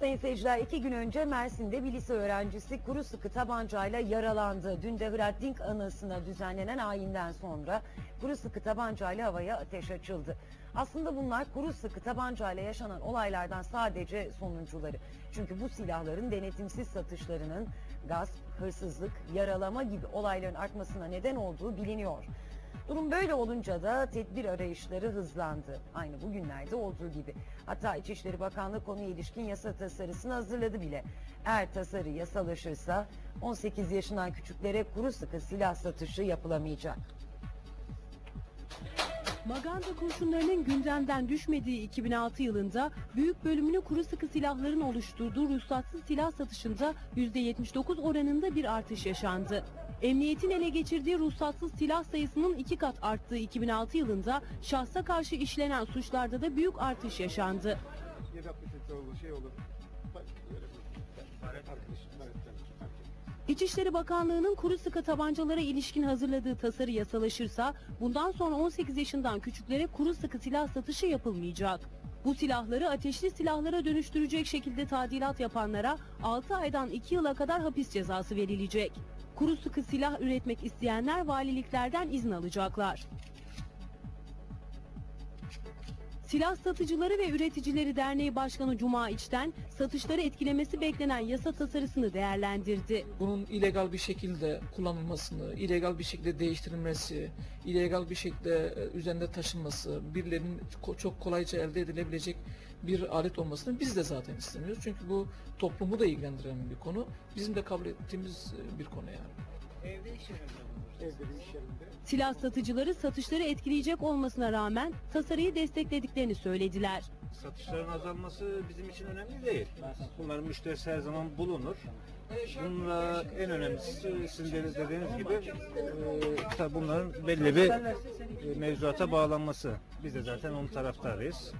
Sayın seyirciler iki gün önce Mersin'de bir lise öğrencisi kuru sıkı tabancayla yaralandı. Dün de Hrant Dink anısına düzenlenen ayinden sonra kuru sıkı tabancayla havaya ateş açıldı. Aslında bunlar kuru sıkı tabancayla yaşanan olaylardan sadece sonuncuları. Çünkü bu silahların denetimsiz satışlarının gasp, hırsızlık, yaralama gibi olayların artmasına neden olduğu biliniyor. Durum böyle olunca da tedbir arayışları hızlandı. Aynı bugünlerde olduğu gibi. Hatta İçişleri Bakanlığı konuya ilişkin yasa tasarısını hazırladı bile. Eğer tasarı yasalaşırsa 18 yaşından küçüklere kuru sıkı silah satışı yapılamayacak. Maganda kurşunlarının gündemden düşmediği 2006 yılında büyük bölümünü kuru sıkı silahların oluşturduğu ruhsatsız silah satışında %79 oranında bir artış yaşandı. Emniyetin ele geçirdiği ruhsatsız silah sayısının iki kat arttığı 2006 yılında şahsa karşı işlenen suçlarda da büyük artış yaşandı. İçişleri Bakanlığı'nın kuru sıkı tabancalara ilişkin hazırladığı tasarı yasalaşırsa bundan sonra 18 yaşından küçüklere kuru sıkı silah satışı yapılmayacak. Bu silahları ateşli silahlara dönüştürecek şekilde tadilat yapanlara 6 aydan 2 yıla kadar hapis cezası verilecek. Kuru sıkı silah üretmek isteyenler valiliklerden izin alacaklar. Silah Satıcıları ve Üreticileri Derneği Başkanı Cuma İçten satışları etkilemesi beklenen yasa tasarısını değerlendirdi. bunun illegal bir şekilde kullanılmasını, illegal bir şekilde değiştirilmesi, illegal bir şekilde e, üzerinde taşınması, birilerinin çok kolayca elde edilebilecek bir alet olmasını biz de zaten istemiyoruz. Çünkü bu toplumu da ilgilendiren bir konu. Bizim de kabul ettiğimiz e, bir konu yani. Evde bir iş yerinde. Silah satıcıları satışları etkileyecek olmasına rağmen tasarıyı desteklediklerini söylediler. Satışların azalması bizim için önemli değil. Bunların müşterisi her zaman bulunur. Bununla en önemlisi sizin de dediğiniz gibi e, tabii bunların belli bir e, mevzuata bağlanması. Biz de zaten onun taraftarıyız.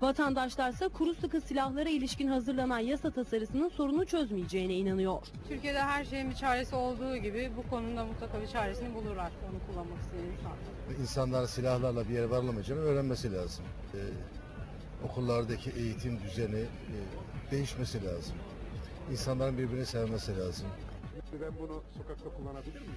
Vatandaşlarsa kuru sıkı silahlara ilişkin hazırlanan yasa tasarısının sorunu çözmeyeceğine inanıyor. Türkiye'de her şeyin bir çaresi olduğu gibi bu konumda mutlaka bir çaresini bulurlar. Onu kullanmak isteyen insanlar. İnsanlar silahlarla bir yere varlamayacağını öğrenmesi lazım. Ee, okullardaki eğitim düzeni e, değişmesi lazım. İnsanların birbirini sevmesi lazım. Ben bunu sokakta kullanabilir miyim?